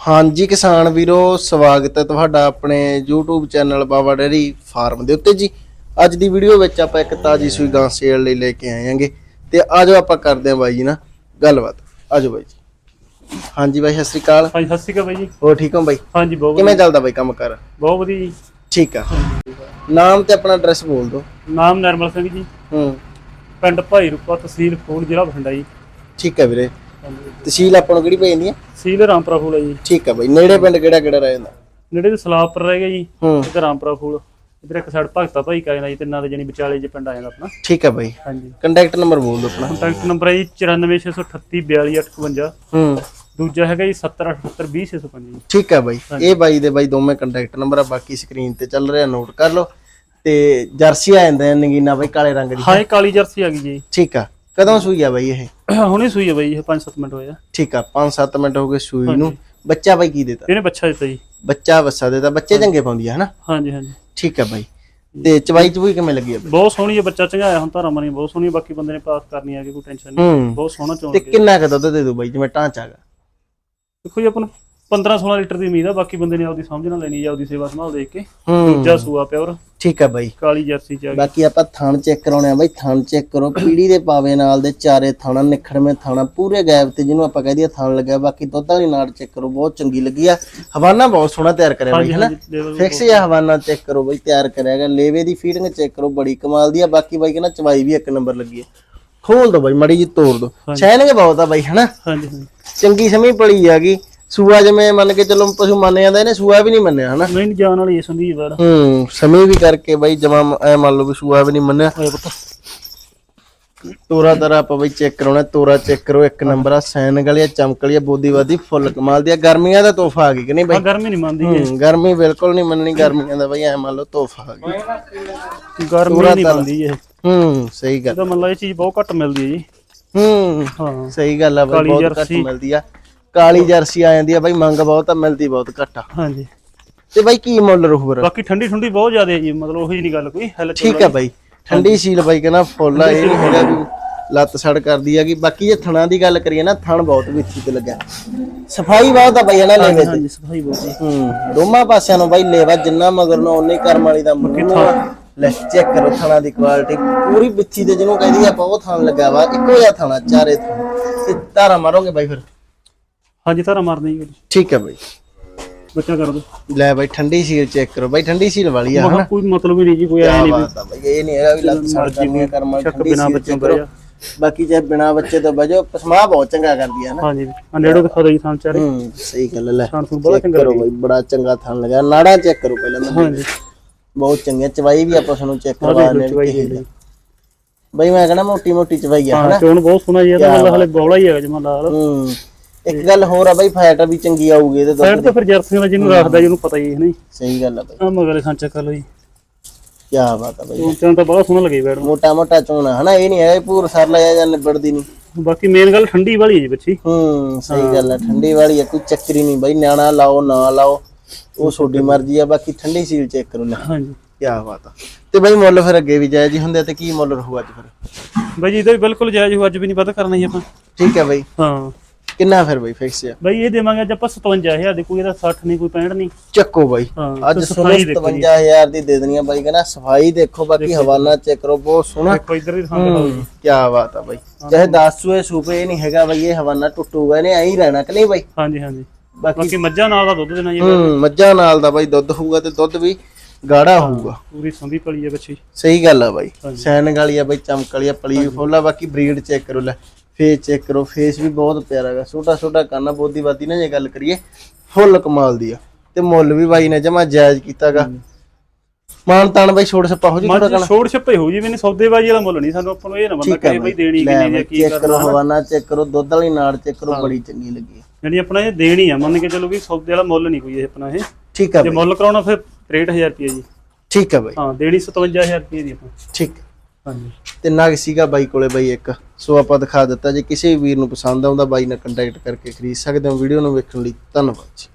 ਹਾਂਜੀ ਕਿਸਾਨ ਵੀਰੋ ਸਵਾਗਤ ਹੈ ਤੁਹਾਡਾ ਆਪਣੇ YouTube channel Baba dairy farm ਦੇ ਉੱਤੇ ਜੀ। ਅੱਜ ਦੀ ਵੀਡੀਓ ਵਿੱਚ ਆਪਾਂ ਇੱਕ ਤਾਜੀ ਸੂਈ ਗਾਂ ਸੇਲ ਲਈ ਲੈ ਕੇ ਆਏ ਆਂਗੇ ਤੇ ਆਜੋ ਆਪਾਂ ਕਰਦੇ ਹਾਂ ਬਾਈ ਜੀ ਨਾਲ ਗੱਲਬਾਤ। ਆਜੋ ਬਾਈ ਜੀ। ਹਾਂਜੀ ਬਾਈ ਸਤਿ ਸ਼੍ਰੀ ਅਕਾਲ। ਹਾਂਜੀ ਸਤਿ ਸ਼੍ਰੀ ਅਕਾਲ ਬਾਈ ਜੀ। ਹੋਰ ਠੀਕ ਹੋ ਬਾਈ? ਹਾਂਜੀ ਬਹੁਤ ਕਿਵੇਂ ਚੱਲਦਾ ਬਾਈ ਕੰਮ ਕਰ? ਬਹੁਤ ਵਧੀਆ ਜੀ। ਠੀਕ ਆ। ਨਾਮ ਤੇ ਆਪਣਾ ਐਡਰੈਸ ਬੋਲ ਦਿਓ। ਨਾਮ ਨਰਮਲ ਸਿੰਘ ਜੀ। ਹੂੰ। ਪਿੰਡ ਭਾਈ ਰੂਪਾ ਤਹਿਸੀਲ ਫੂਲ ਜ਼ਿਲ੍ਹਾ ਬਠਿੰਡਾ ਜੀ। ਠੀਕ ਹੈ ਵੀਰੇ। ਤਹਿਸੀਲ ਆਪਾਂ ਨੂੰ ਕਿਹੜੀ ਪੈ ਜਾਂਦੀ ਹੈ ਤਹਿਸੀਲ ਰਾਮਪੁਰਾ ਫੂਲ ਹੈ ਜੀ। ਠੀਕ ਹੈ ਬਾਈ ਨੇੜੇ ਪਿੰਡ ਕਿਹੜਾ ਕਿਹੜਾ ਰਹਿ ਜਾਂਦਾ? ਨੇੜੇ ਤੇ ਸਲਾਪੁਰ ਰਹਿ ਗਿਆ ਜੀ ਹੂੰ। ਰਾਮਪੁਰਾ ਫੂਲ ਇਧਰ ਇੱਕ ਸਾਈਡ ਭਗਤਾ ਭਾਈ ਕਾ ਜਾਂਦਾ ਜੀ ਤਿੰਨਾਂ ਦੇ ਜਣੀ ਵਿਚਾਲੇ ਜੇ ਪਿੰਡ ਆ ਜਾਂਦਾ ਆਪਣਾ। ਠੀਕ ਹੈ ਬਾਈ। ਹਾਂਜੀ। ਕੰਟੈਕਟ ਨੰਬਰ ਬੋਲ ਦਿਓ ਆਪਣਾ। ਕੰਟੈਕਟ ਨੰਬਰ ਹੈ ਜੀ 9468342858 ਹੂੰ। ਦੂਜਾ ਹੈਗਾ ਜੀ 7078200605 ਜੀ ਠੀਕ ਹੈ ਬਾਈ ਇਹ ਬਾਈ ਦੇ ਬਾਈ ਦੋਵੇਂ ਕੰਟੈਕਟ ਨੰਬਰ ਆ ਬਾਕੀ ਸਕਰੀਨ ਤੇ ਚੱਲ ਰਿਹਾ ਨੋਟ ਕਰ ਲਓ। ਤੇ ਜਰਸੀ ਆ ਜਾਂਦਾ ਨਗੀਨਾ ਬਾਈ ਕਾਲੇ ਰੰਗ ਦੀ। ਹਾਂ ਇਹ ਕਾਲੀ ਜਰਸੀ ਆ ਗਈ ਜੀ। ਠੀਕ ਆ। ਕਦੋਂ ਸੂਈ ਆ ਬਾਈ ਇਹ? ਹੁਣੇ ਸੂਈ ਹੈ ਬਾਈ ਇਹ 5-7 ਮਿੰਟ ਹੋਏ ਆ। ਠੀਕ ਆ 5-7 ਮਿੰਟ ਹੋ ਗਏ ਸੂਈ ਨੂੰ। ਬੱਚਾ ਬਾਈ ਕੀ ਦੇਤਾ? ਇਹਨੇ ਬੱਚਾ ਦਿੱਤਾ ਜੀ। ਬੱਚਾ ਵਸਾ ਦੇਤਾ ਬੱਚੇ ਚੰਗੇ ਪਾਉਂਦੀ ਆ ਹਨਾ? ਹਾਂਜੀ ਹਾਂਜੀ। ਠੀਕ ਆ ਬਾਈ। ਤੇ ਚਵਾਈ ਚਵੂਈ ਕਿਵੇਂ ਲੱਗੀ ਆ ਬਾਈ? ਬਹੁਤ ਸੋਹਣੀ ਹੈ ਬੱਚਾ ਚੰਗਾਇਆ ਹੁਣ ਧਾਰਾ ਮਣੀ ਬਹੁਤ ਸੋਹਣੀ ਬਾਕੀ ਬੰਦੇ ਨੇ ਪਾਸ ਕਰਨੀ ਆ ਕਿ ਕੋਈ ਟੈਨਸ਼ਨ ਨਹੀਂ। ਬਹੁਤ ਸੋਹਣਾ ਚੋਣ ਤੇ ਕਿੰਨਾ ਕੁ ਦੁੱਧ ਦੇ ਦੂ ਬਾਈ ਜਿਵੇਂ ਢਾਂਚਾ ਗਾ ਦੇਖੋ ਜੀ ਆਪਾਂ ਨੂੰ 15 16 ਲੀਟਰ ਦੀ ਉਮੀਦ ਆ ਬਾਕੀ ਬੰਦੇ ਨੇ ਆਪਦੀ ਸਮਝ ਨਾਲ ਲੈਣੀ ਜਾਂ ਆਪਦੀ ਸੇਵਾ ਸੰਭਾਲ ਦੇਖ ਕੇ। ਦੂਜਾ ਸੂਆ ਪਿਓਰ। ਠੀਕ ਆ ਬਾਈ। ਕਾਲੀ ਜਰਸੀ ਚ ਆ ਗਈ। ਬਾਕੀ ਆਪਾਂ ਥਣ ਚੈੱਕ ਕਰਾਉਣੇ ਆ ਬਾਈ ਥਣ ਚੈੱਕ ਕਰੋ। ਪੀੜੀ ਦੇ ਪਾਵੇ ਨਾਲ ਦੇ ਚਾਰੇ ਥਣਾ ਨਿਖੜਵੇਂ ਥਣਾ ਪੂਰੇ ਗੈਪ ਤੇ ਜਿਹਨੂੰ ਆਪਾਂ ਕਹਦੇ ਥਣ ਲੱਗਿਆ। ਬਾਕੀ ਦੁੱਧ ਵਾਲੀ ਨਾੜ ਚੈੱਕ ਕਰੋ ਬਹੁਤ ਚੰਗੀ ਲੱਗੀ ਆ। ਹਵਾਨਾ ਬਹੁਤ ਸੋਹਣਾ ਤਿਆਰ ਕਰਿਆ ਬਾਈ ਹਾਂਜੀ ਹਨਾ? ਹਾਂਜੀ ਫਿਕਸ ਜਾਂ ਹਵਾਨਾ ਚੈੱਕ ਕਰੋ ਬਾਈ ਤਿਆਰ ਕਰਿਆ ਗਿਆ ਲੇਵੇ ਦੀ ਫੀਡਿੰਗ ਚੈੱਕ ਕਰੋ ਬੜੀ ਕਮਾਲ ਦੀ ਆ। ਬਾਕੀ ਬਾਈ ਕਹਿੰਦਾ ਚਵਾਈ ਵੀ ਇੱਕ ਨੰਬਰ ਲੱਗੀ ਆ। ਖੋਲ ਦੋ ਬਾਈ ਮੜੀ ਜੀ ਤੋੜ ਦੋ। ਸ਼ਾਇਨਿੰਗ ਬਹੁਤ ਆ ਬਾਈ ਹਨਾ? ਹਾਂਜੀ ਹਾਂਜੀ। ਚੰਗੀ ਸਮੀ ਪਲੀ ਹੈਗੀ ਸੂਆ ਜਿਵੇਂ ਮੰਨ ਕੇ ਚੱਲੋ ਪਸ਼ੂ ਮੰਨ ਜਾਂਦਾ ਇਹਨੇ ਸੂਆ ਵੀ ਨਹੀਂ ਮੰਨਿਆ ਹਨਾ? ਨਹੀਂ ਜਾਣ ਵਾਲੀ ਇਹ ਸੰਦੀਪ ਵਾਰ ਹੂੰ ਸਮੀ ਵੀ ਕਰਕੇ ਬਾਈ ਜਮਾ ਐ ਮੰਨ ਲਓ ਵੀ ਸੂਆ ਵੀ ਨਹੀਂ ਮੰਨਿਆ। ਹੋਇਆ ਪੁੱਤ। ਤੋਰਾ ਤਰਾ ਆਪਾਂ ਬਈ ਚੈੱਕ ਕਰਾਉਣਾ ਤੋਰਾ ਚੈੱਕ ਕਰੋ ਇੱਕ ਨੰਬਰ ਆ ਸੈਨ ਗਲੀਆ ਚਮਕਲੀਆ ਬੋਦੀਵਾਦੀ ਫੁੱਲ ਕਮਾਲ ਦੀ ਆ ਗਰਮੀਆਂ ਦਾ ਤੋਹਫਾ ਆ ਗਈ ਕਿ ਨਹੀਂ ਆ ਬਾਈ ਗਰਮੀ ਨਹੀਂ ਮੰਨਦੀ ਹੂੰ ਗਰਮੀ ਬਿਲਕੁਲ ਨਹੀਂ ਮੰਨਣੀ ਗਰਮੀਆਂ ਦਾ ਬਈ ਐ ਮੰਨ ਲਓ ਤੋਹਫਾ ਆ ਗਈ ਗਰਮੀ ਨਹੀਂ ਮੰਨਦੀ ਇਹ। ਹੂੰ ਸਹੀ ਗੱਲ। ਇਹਦਾ ਮੰਨ ਲਾ ਇਹ ਚੀਜ਼ ਬਹੁਤ ਘੱਟ ਮਿਲਦੀ ਹੈ ਜੀ। ਹੂੰ ਹਾਂ। ਸਹੀ ਗੱਲ ਆ ਬਈ ਬਹੁਤ ਘੱਟ। ਮਿਲਦੀ ਆ। ਕਾਲੀ ਜਰਸੀ ਆ ਜਾਂਦੀ ਆ ਬਈ ਮੰਗ ਬਹੁਤ ਆ ਮਿਲਦੀ ਬਹੁਤ ਘੱਟ ਆ। ਹਾਂਜੀ। ਤੇ ਬਾਈ ਕੀ ਮੁੱਲ ਰਹੂ ਫਿਰ? ਬਾਕੀ ਠੰਡੀ ਠੰਡੀ ਬਹੁਤ ਜ਼ਿਆਦਾ ਹੈ ਜੀ ਮਤਲਬ ਉਹੀ ਨਹੀਂ ਗੱਲ ਕੋਈ ਹੈਲ ਠੀਕ ਆ ਬਾਈ ਠੰਡੀ ਸੀਲ ਬਾਈ ਕਹਿੰਦਾ ਫੁੱਲ ਆ ਇਹ ਨਹੀਂ ਹੈਗਾ ਵੀ ਲੱਤ ਸੜ ਕਰਦੀ ਹੈਗੀ ਬਾਕੀ ਜੇ ਥਣਾ ਦੀ ਗੱਲ ਕਰੀਏ ਨਾ ਥਣ ਬਹੁਤ ਵਿੱਚੀ ਤੇ ਲੱਗਿਆ। ਸਫ਼ਾਈ ਬਹੁਤ ਆ ਬਾਈ ਇਹਨਾਂ ਲੈਵੇ ਤੇ। ਹਾਂਜੀ ਸਫ਼ਾਈ ਬਹੁਤ ਜੀ। ਹੂੰ ਦੋਵਾਂ ਪਾਸਿਆਂ ਨੂੰ ਬਾਈ ਲੇਵਾ ਜਿੰਨਾ ਮਗਰ ਨੂੰ ਉਨੇ ਕਰਮ ਵਾਲੀ ਦਾ ਮੂੰਹ ਆ। ਲੈ ਚੈੱਕ ਕਰੋ ਥਣਾ ਦੀ ਕੁਆਲਿਟੀ ਪੂਰੀ ਵਿੱਚੀ ਤੇ ਜਿਹਨੂੰ ਕਹਿੰਦੀ ਆਪਾਂ ਉਹ ਥਣ ਲੱਗਾ ਵਾ ਇੱਕੋ ਜਿਹਾ ਥਣਾ ਚਾਰੇ ਥਣ ਤੇ ਧਾਰਾ ਮਾਰੋਗੇ ਬਾਈ ਫਿਰ? ਹਾਂਜੀ ਧਾਰਾ ਮਾਰਦੇ ਜੀ। ਠੀਕ ਹੈ ਬਾਈ। ਬੱਚਾ ਕਰ ਦੋ। ਲੈ ਬਾਈ ਠੰਡੀ ਸੀਲ ਚੈੱਕ ਕਰੋ। ਬਾਈ ਠੰਡੀ ਸੀਲ ਵਾਲੀ ਆ ਹਨਾ? ਕੋਈ ਮਤਲਬ ਹੀ ਨਹੀਂ ਜੀ ਕੋਈ ਐ ਨਹੀਂ ਬਾਈ ਇਹ ਨਹੀਂ ਹੈਗਾ ਵੀ ਲੱਤ ਸੜ ਕਰਨੀ ਕਰਮ ਠੰਡੀ ਬਿਨਾਂ check ਕਰੋ। ਬਾਕੀ ਜੇ ਬਿਨਾ ਬੱਚੇ ਤੋਂ ਬਜੋ ਪਸਮਾ ਬਹੁਤ ਚੰਗਾ ਕਰਦੀ ਹੈ ਨਾ ਹਾਂਜੀ ਆ ਨੇੜੋ ਦਿਖਾ ਦਿਓ ਜੀ ਥਾਂ ਚਾਰੇ ਹੂੰ ਸਹੀ ਗੱਲ ਲੈ। ਤੁਹਾਨੂੰ ਬਹੁਤ ਚੈੱਕ ਕਰੋ ਬਾਈ ਬੜਾ ਚੰਗਾ ਥਣ ਲਗਾ। ਨਾੜਾ ਚੈੱਕ ਕਰੋ ਪਹਿਲਾਂ ਹਾਂਜੀ। ਬਹੁਤ ਚੰਗੀਆਂ ਚਵਾਈ ਵੀ ਆਪਾਂ ਤੁਹਾਨੂੰ ਚੈੱਕ ਕਰਵਾ ਲੈਣੀ ਬਾਈ ਮੈਂ ਕਹਣਾ ਮੋਟੀ ਮੋਟੀ ਚਵਾਈ ਆ ਹਾਂ ਹਨਾ? ਚੋਣ ਬਹੁਤ ਸੋਹਣਾ ਜੀ ਇਹਦਾ ਮਤਲਬ ਹਲੇ ਬੌਲਾ ਹੀ ਹੈਗਾ ਜਮਾ ਲਾਲ ਹੂੰ। ਇੱਕ ਗੱਲ ਹੋਰ ਆ ਬਾਈ ਫੈਟ ਵੀ ਚੰਗੀ ਆਊਗੀ ਇਹਦੇ ਸਾਈਡ ਦੁੱਧ ਤੇ ਫਿਰ ਜਰਸੀਆਂ ਦਾ ਜਿਹਨੂੰ ਰੱਖਦਾ ਜਿਹਨੂੰ ਪਤਾ ਹੀ ਹੈ ਨਹੀਂ? ਸਹੀ ਗੱਲ ਆ ਬਾਈ। ਆ ਮਗਲੇ ਖਾਂ ਚੱਕ ਲਓ ਜੀ। ਕੀ ਬਾਤ ਆ ਬਾਈ। ਚਾਂ ਤਾਂ ਬੜਾ ਸੋਹਣਾ ਲੱਗੀ ਬੈਠ ਮੋਟਾ ਮੋਟਾ ਚੋਣਾ ਹਨਾ ਇਹ ਨਹੀਂ ਹੈ ਪੂਰ ਸਰ ਲਿਆ ਜਾਂ ਨਿਬੜਦੀ ਨਹੀਂ। ਬਾਕੀ ਮੇਨ ਗੱਲ ਠੰਡੀ ਵਾਲੀ ਹੈ ਜੀ ਬੱਚੀ। ਹੂੰ ਸਹੀ ਗੱਲ ਆ ਠੰਡੀ ਵਾਲੀ ਆ ਕੋਈ ਚੱਕਰੀ ਨਹੀਂ ਬਾਈ ਨਿਆਣਾ ਲਾਓ ਨਾ ਲਾਓ ਉਹ ਤੁਹਾਡੀ ਮਰਜ਼ੀ ਆ ਬਾਕੀ ਠੰਡੀ ਸੀਲ ਚੈੱਕ ਕਰੋ ਲੈ ਹਾਂਜੀ। ਕੀ ਬਾਤ ਆ। ਤੇ ਬਾਈ ਮੁੱਲ ਫਿਰ ਅੱਗੇ ਵੀ ਜਾਇਜ਼ ਹੁੰਦੇ ਆ ਤੇ ਕੀ ਮੁੱਲ ਰਹੂ ਅੱਜ ਫਿਰ? ਬਾਈ ਜੀ ਇਹਦਾ ਵੀ ਬਿਲਕੁਲ ਜਾਇਜ਼ ਹੋ ਅੱਜ ਵੀ ਨਹੀਂ ਪਤਾ ਕਰਨਾ ਜੀ ਆਪਾਂ। ਠੀਕ ਹੈ ਬਾਈ। ਹਾਂ। ਕਿੰਨਾ ਫਿਰ ਬਾਈ ਫਿਕਸ ਆ? ਬਾਈ ਇਹ ਦੇਵਾਂਗੇ ਅੱਜ ਆਪਾਂ 57000 ਦੇ ਕੋਈ ਇਹਦਾ 60 ਨਹੀਂ ਕੋਈ 65 ਨਹੀਂ। ਚੱਕੋ ਬਾਈ। ਹਾਂ ਅੱਜ ਤੇ ਸੋਨੇ ਸਫ਼ਾਈ ਦੇਖੋ ਜੀ 57000 ਦੀ ਦੇ ਦੇਣੀ ਆ ਬਾਈ ਕਹਿੰਦਾ ਸਫ਼ਾਈ ਦੇਖੋ ਬਾਕੀ ਹਵਾਨਾ ਚੈੱਕ ਕਰੋ ਬਹੁਤ ਸੋਹਣਾ। ਦੇਖੋ ਇੱਧਰ ਵੀ ਥਾਂ ਦਿਖਾਓ ਜੀ ਕੀ ਬਾਤ ਆ ਬਾਈ। ਚਾਹੇ 10 ਸੂਏ ਸੂਪੇ ਇਹ ਨਹੀਂ ਹੈਗਾ ਬਾਈ ਇਹ ਹਵਾਨਾ ਟੁੱਟੂਗਾ ਇਹਨੇ ਐਂ ਹੀ ਰਹਿਣਾ ਕਿ ਨਹੀਂ ਬਾਈ? ਹਾਂਜੀ ਹਾਂਜੀ। ਬਾਕੀ ਬਾਕੀ ਮੱਝਾਂ ਨਾਲ ਦਾ ਦੁੱਧ ਦੇਣਾ ਜੀ। ਹੂੰ ਮੱਝਾਂ ਨਾਲ ਦਾ ਬਾਈ ਦੁੱਧ ਹੋਊਗਾ ਤੇ ਦੁੱਧ ਵੀ ਗਾੜਾ ਹੋਊਗਾ। ਪੂਰੀ ਸੰਭੀ ਪਲੀ ਹੈ ਬੱਚੀ। ਸਹੀ ਗੱਲ ਆ ਬਾਈ। ਸੈਨਿਕ ਵਾਲੀ ਆ ਬਾਈ ਚਮਕ ਵਾਲੀ ਆ ਪਲੀ ਫੁੱਲ ਆ ਬਾਕੀ ਬਰੀਡ ਚੈੱਕ ਕਰੋ ਲੈ। ਫੇਸ ਚੈੱਕ ਕਰੋ ਫੇਸ ਵੀ ਬਹੁਤ ਪਿਆਰਾ ਹੈਗਾ। ਛੋਟਾ ਛੋਟਾ ਕੰਨ ਬੋਦੀ ਬਾਦੀ ਨਾ ਜੇ ਗੱਲ ਕਰੀਏ ਫੁੱਲ ਕਮਾਲ ਦੀ ਆ। ਤੇ ਮੁੱਲ ਵੀ ਬਾਈ ਨੇ ਜਮਾ ਜਾਇਜ਼ ਕੀਤਾਗਾ। ਮਾਨ ਤਾਨ ਬਾਈ ਛੋੜ ਸੱਪਾ ਹੋ ਜੀ ਥੋੜਾ ਮੱਝ ਛੋੜ ਛੱਪੇ ਹੋ ਜੀ ਮੈਨੇ ਸੌਦੇਬਾਜੀ ਵਾਲਾ ਮੁੱਲ ਨਹੀਂ ਸਾਨੂੰ ਆਪਾਂ ਨੂੰ ਇਹ ਨਾ ਬੰਦਾ ਕਹੇ ਬਈ ਦੇਣੀ ਕਿੰਨੀ ਹੈ ਕੀ ਚੈੱਕ ਕਰੋ ਹਵਾਨਾ ਚੈੱਕ ਕਰੋ ਦੁੱਧ ਵਾਲੀ ਨਾੜ ਚੈੱਕ ਕਰੋ ਬੜੀ ਚੰਗੀ ਲੱਗੀ ਜਿਹੜੀ ਆਪਣਾ ਇਹ ਦੇਣੀ ਆ ਮੰਨ ਕੇ ਚੱਲੋ ਵੀ ਸੌਦੇ ਵਾਲਾ ਮੁੱਲ ਨਹੀਂ ਕੋਈ ਇਹ ਆਪਣਾ ਇਹ। ਠੀਕ ਆ ਜੇ ਮੁੱਲ ਕਰਾਉਣਾ ਫਿਰ 63000 ਰੁਪਏ ਜੀ। ਠੀਕ ਆ ਬਾਈ। ਹਾਂ ਦੇਣੀ 57000 ਰੁਪਏ ਦੀ ਆਪਾਂ। ਠੀਕ। ਹਾਂਜੀ। ਤੇ ਨਗ ਸੀਗਾ ਬਾਈ ਕੋਲੇ ਬਾਈ ਇੱਕ। ਸੋ ਆਪਾਂ ਦਿਖਾ ਦਿੱਤਾ ਜੇ ਕਿਸੇ ਵੀਰ ਨੂੰ ਪਸੰਦ ਆਉਂਦਾ, ਬਾਈ ਨਾਲ ਕੰਟੈਕਟ ਕਰਕੇ ਖਰੀਦ ਸਕਦੇ ਹੋ। ਵੀਡੀਓ ਨੂੰ ਵੇਖਣ ਲਈ ਧੰਨਵਾਦ ਜੀ।